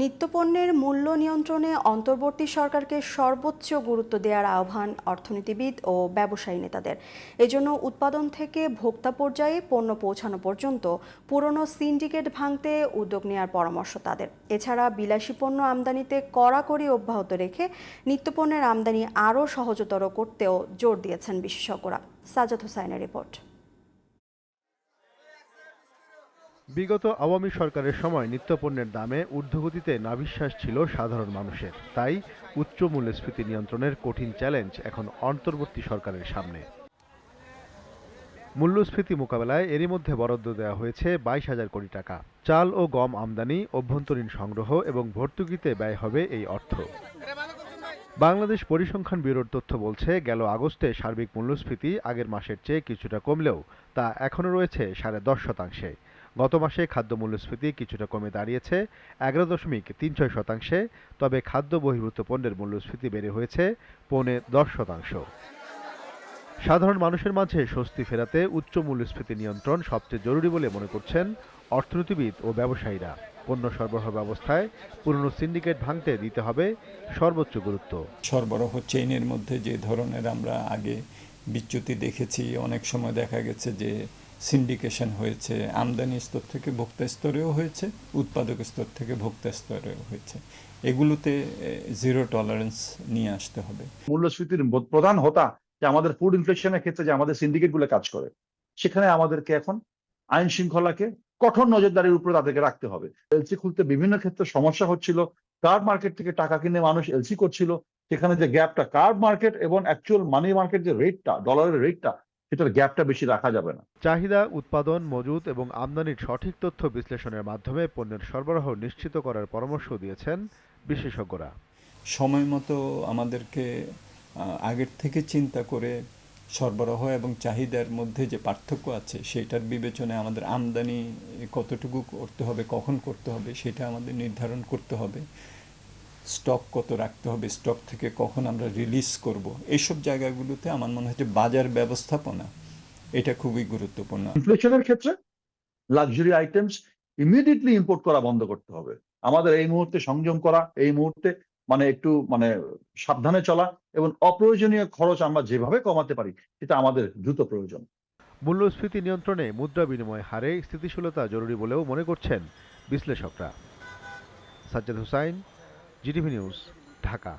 নিত্যপণ্যের মূল্য নিয়ন্ত্রণে অন্তর্বর্তী সরকারকে সর্বোচ্চ গুরুত্ব দেওয়ার আহ্বান অর্থনীতিবিদ ও ব্যবসায়ী নেতাদের। এজন্য উৎপাদন থেকে ভোক্তা পর্যায়ে পণ্য পৌঁছানো পর্যন্ত পুরনো সিন্ডিকেট ভাঙতে উদ্যোগ নেওয়ার পরামর্শ তাদের। এছাড়া বিলাসী পণ্য আমদানিতে কড়াকড়ি অব্যাহত রেখে নিত্যপণ্যের আমদানি আরও সহজতর করতেও জোর দিয়েছেন বিশেষজ্ঞরা। সাজাদ হোসাইনের রিপোর্ট। বিগত আওয়ামী সরকারের সময় নিত্যপণ্যের দামে ঊর্ধ্বগতিতে নাবিশ্বাস ছিল সাধারণ মানুষের। তাই উচ্চ মূল্যস্ফীতি নিয়ন্ত্রণের কঠিন চ্যালেঞ্জ এখন অন্তর্বর্তী সরকারের সামনে। মূল্যস্ফীতি মোকাবেলায় এরই মধ্যে বরাদ্দ দেওয়া হয়েছে বাইশ হাজার কোটি টাকা। চাল ও গম আমদানি, অভ্যন্তরীণ সংগ্রহ এবং ভর্তুকিতে ব্যয় হবে এই অর্থ। বাংলাদেশ পরিসংখ্যান ব্যুরোর তথ্য বলছে, গেল আগস্টে সার্বিক মূল্যস্ফীতি আগের মাসের চেয়ে কিছুটা কমলেও তা এখনও রয়েছে সাড়ে দশ শতাংশে। গত মাসে খাদ্য মূল্যস্ফীতি কিছুটা কমে দাঁড়িয়েছে এগারো দশমিক তিন ছয় শতাংশে, তবে খাদ্য বহির্ভূত পণ্যের মূল্যস্ফীতি বেড়ে হয়েছে পৌনে দশ শতাংশ। সাধারণ মানুষের মাঝে স্বস্তি ফেরাতে উচ্চ মূল্যস্ফীতি নিয়ন্ত্রণ সবচেয়ে জরুরি বলে মনে করছেন অর্থনীতিবিদ ও ব্যবসায়ীরা। পণ্য সরবরাহ ব্যবস্থায় পুরনো সিন্ডিকেট ভাঙতে দিতে হবে সর্বোচ্চ গুরুত্ব। সরবরাহ চেইনের মধ্যে যে ধরনের আমরা আগে বিচ্যুতি দেখেছি, অনেক সময় দেখা গেছে যে সিন্ডিকেশন হয়েছে, আমদানি স্তর থেকে ভোক্তা স্তরেও হয়েছে, উৎপাদক স্তর থেকে ভোক্তা স্তরেও হয়েছে। এগুলোতে জিরো টলারেন্স নিয়ে আসতে হবে। মূল্যস্ফীতির প্রধান হতা যে আমাদের ফুড ইনফ্লেশনের ক্ষেত্রে যে আমাদের সিন্ডিকেটগুলো কাজ করে, সেখানে আমাদেরকে এখন আইন শৃঙ্খলাকে কঠোর নজরদারির উপরে তাদেরকে রাখতে হবে। এলসি খুলতে বিভিন্ন ক্ষেত্রে সমস্যা হচ্ছিল, কার্ড মার্কেট থেকে টাকা কিনে মানুষ এলসি করছিল, সেখানে যে গ্যাপটা কার্ড মার্কেট এবং অ্যাকচুয়াল মানি মার্কেট যে রেটটা ডলারের রেটটা সেটার গ্যাপটা বেশি রাখা যাবে না। চাহিদা উৎপাদন মজুত এবং আমদানির সঠিক তথ্য বিশ্লেষণের মাধ্যমে পণ্যের সরবরাহ নিশ্চিত করার পরামর্শ দিয়েছেন বিশেষজ্ঞরা। সময় মতো আমাদেরকে আগের থেকে চিন্তা করে সরবরাহ এবং চাহিদার মধ্যে যে পার্থক্য আছে সেটার বিবেচনায় আমাদের আমদানি কতটুকু করতে হবে কখন করতে হবে সেটা আমাদের নির্ধারণ করতে হবে। স্টক কত রাখতে হবে স্টক থেকে কখন আমরা রিলিজ করব এইসব জায়গাগুলোতে আমার মনে হচ্ছে বাজার ব্যবস্থাপনা এটা খুবই গুরুত্বপূর্ণ। ইনফ্লেশনের ক্ষেত্রে লাক্সারি আইটেমস ইমিডিয়েটলি ইম্পোর্ট করা বন্ধ করতে হবে। আমাদের এই মুহূর্তে সংযম করা এই মুহূর্তে মানে একটু মানে সাবধানে চলা এবং অপ্রয়োজনীয় খরচ আমরা যেভাবে কমাতে পারি সেটা আমাদের দ্রুত প্রয়োজন। মূল্যস্ফীতি নিয়ন্ত্রণে মুদ্রা বিনিময় হারে স্থিতিশীলতা জরুরি বলেও মনে করছেন বিশ্লেষকরা। Sajjad Hussain GTV news Dhaka.